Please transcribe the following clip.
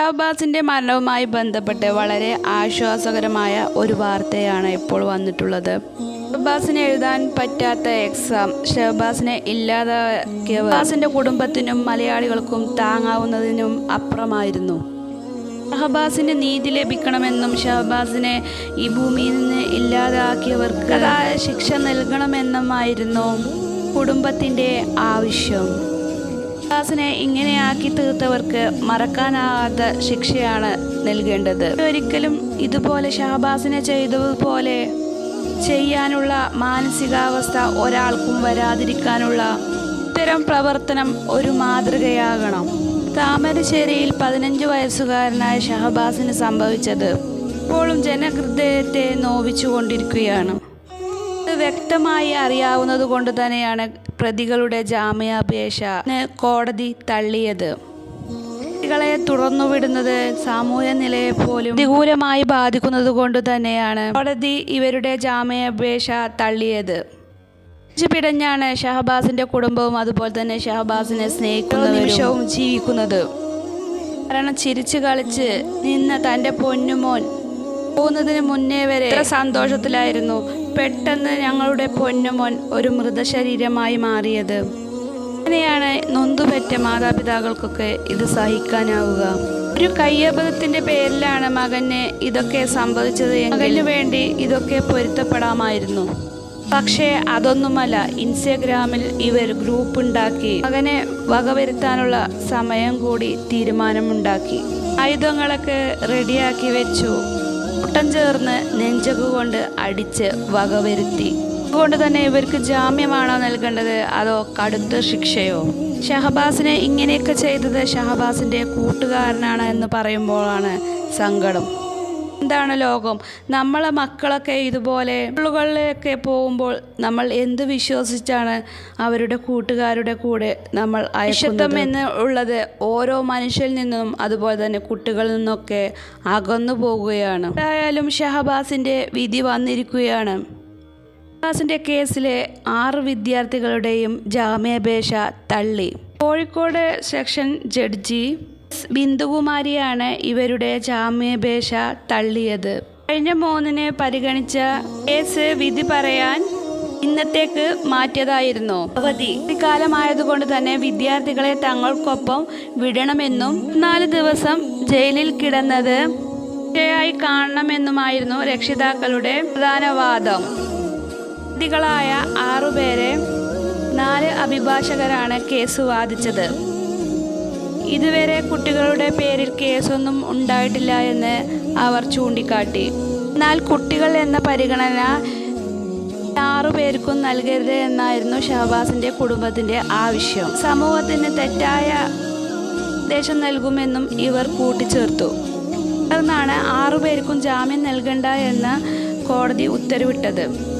ഷഹബാസിന്റെ മരണവുമായി ബന്ധപ്പെട്ട് വളരെ ആശ്വാസകരമായ ഒരു വാർത്തയാണ് ഇപ്പോൾ വന്നിട്ടുള്ളത്. ഷഹബാസിന് എഴുതാൻ പറ്റാത്ത എക്സാം ഷഹബാസിനെ ഇല്ലാതാക്കിയ ഷഹബാസിന്റെ കുടുംബത്തിനും മലയാളികൾക്കും താങ്ങാവുന്നതിനും അപ്പുറമായിരുന്നു. ഷഹബാസിന് നീതി ലഭിക്കണമെന്നും ഷഹബാസിനെ ഈ ഭൂമിയിൽ നിന്ന് ഇല്ലാതാക്കിയവർക്ക് ശിക്ഷ നൽകണമെന്നുമായിരുന്നു കുടുംബത്തിന്റെ ആവശ്യം. ഷഹബാസിനെ ഇങ്ങനെയാക്കി തീർത്തവർക്ക് മറക്കാനാവാത്ത ശിക്ഷയാണ് നൽകേണ്ടത്. ഒരിക്കലും ഇതുപോലെ ഷഹബാസിനെ ചെയ്തതുപോലെ ചെയ്യാനുള്ള മാനസികാവസ്ഥ ഒരാൾക്കും വരാതിരിക്കാനുള്ള ഇത്തരം പ്രവർത്തനം ഒരു മാതൃകയാകണം. താമരശ്ശേരിയിൽ പതിനഞ്ച് വയസ്സുകാരനായ ഷഹബാസിന് സംഭവിച്ചത് ഇപ്പോഴും ജനഹൃദയത്തെ നോവിച്ചുകൊണ്ടിരിക്കുകയാണ്. ഇത് വ്യക്തമായി അറിയാവുന്നത് കൊണ്ട് തന്നെയാണ് പ്രതികളുടെ ജാമ്യാപേക്ഷ കോടതി തള്ളിയത്. കുട്ടികളെ തുറന്നുവിടുന്നത് സാമൂഹ്യ നിലയെ പോലും പ്രതികൂലമായി ബാധിക്കുന്നത് കൊണ്ട് തന്നെയാണ് കോടതി ഇവരുടെ ജാമ്യാപേക്ഷ തള്ളിയത്. പിടഞ്ഞാണ് ഷഹബാസിന്റെ കുടുംബവും അതുപോലെ തന്നെ ഷഹബാസിനെ സ്നേഹിക്കുന്ന നിമിഷവും ജീവിക്കുന്നത്. കാരണം ചിരിച്ചു കളിച്ച് നിന്ന തന്റെ പൊന്നുമോൻ പോകുന്നതിന് മുന്നേ വരെ സന്തോഷത്തിലായിരുന്നു. പെട്ടെന്ന് ഞങ്ങളുടെ പൊന്നുമോൻ ഒരു മൃതശരീരമായി മാറിയത്. അങ്ങനെയാണ് നൊന്തുപറ്റ മാതാപിതാക്കൾക്കൊക്കെ ഇത് സഹിക്കാനാവുക. ഒരു കയ്യബദ്ധത്തിന്റെ പേരിലാണ് മകന് ഇതൊക്കെ സംഭവിച്ചത് മകന് വേണ്ടി ഇതൊക്കെ പൊരുത്തപ്പെടാമായിരുന്നു. പക്ഷേ അതൊന്നുമല്ല ഇൻസ്റ്റഗ്രാമിൽ ഇവർ ഗ്രൂപ്പ് ഉണ്ടാക്കി മകനെ വകവരുത്താനുള്ള സമയം കൂടി തീരുമാനമുണ്ടാക്കി. ആയുധങ്ങളൊക്കെ റെഡിയാക്കി വെച്ചു. കൂട്ടം ചേർന്ന് നെഞ്ചകുകൊണ്ട് അടിച്ച് വകവരുത്തി അതുകൊണ്ട് തന്നെ ഇവർക്ക് ജാമ്യമാണോ നൽകേണ്ടത്? അതോ കടുത്ത ശിക്ഷയോ? ഷഹബാസിനെ ഇങ്ങനെയൊക്കെ ചെയ്തത് ഷഹബാസിന്റെ കൂട്ടുകാരനാണ് എന്ന് പറയുമ്പോഴാണ് സങ്കടം. എന്താണ് ലോകം? നമ്മളെ മക്കളൊക്കെ ഇതുപോലെ സ്കൂളുകളിലൊക്കെ പോകുമ്പോൾ നമ്മൾ എന്ത് വിശ്വസിച്ചാണ് അവരുടെ കൂട്ടുകാരുടെ കൂടെ നമ്മൾ അയശത്വം എന്ന് ഉള്ളത് ഓരോ മനുഷ്യരിൽ നിന്നും അതുപോലെ തന്നെ കുട്ടികളിൽ നിന്നൊക്കെ അകന്നു പോകുകയാണ്. എന്തായാലും ഷഹബാസിന്റെ വിധി വന്നിരിക്കുകയാണ്. ഷഹബാസിന്റെ കേസിലെ ആറ് വിദ്യാർത്ഥികളുടെയും ജാമ്യാപേക്ഷ തള്ളി. കോഴിക്കോട് സെക്ഷൻ ജഡ്ജി ബിന്ദുകുമാരിയാണ് ഇവരുടെ ജാമ്യാപേക്ഷ തള്ളിയത്. കഴിഞ്ഞ മൂന്നിന് പരിഗണിച്ച കേസ് വിധി പറയാൻ ഇന്നത്തേക്ക് മാറ്റിയതായിരുന്നു. അവധി. കാലമായതുകൊണ്ട് തന്നെ വിദ്യാർത്ഥികളെ തങ്ങൾക്കൊപ്പം വിടണമെന്നും നാല് ദിവസം ജയിലിൽ കിടന്നത് ായി കാണണമെന്നുമായിരുന്നു രക്ഷിതാക്കളുടെ പ്രധാന വാദം പ്രതികളായ ആറുപേരെ നാല് അഭിഭാഷകരാണ് കേസ് വാദിച്ചത്. ഇതുവരെ കുട്ടികളുടെ പേരിൽ കേസൊന്നും ഉണ്ടായിട്ടില്ല എന്ന് അവർ ചൂണ്ടിക്കാട്ടി. എന്നാൽ കുട്ടികൾ എന്ന പരിഗണന ആറു പേർക്കും നൽകരുത് എന്നായിരുന്നു ഷഹബാസിന്റെ കുടുംബത്തിന്റെ ആവശ്യം. സമൂഹത്തിന് തെറ്റായ നിർദ്ദേശം നൽകുമെന്നും ഇവർ കൂട്ടിച്ചേർത്തു. തുടർന്നാണ് ആറു പേർക്കും ജാമ്യം നൽകണ്ട എന്ന് കോടതി ഉത്തരവിട്ടത്.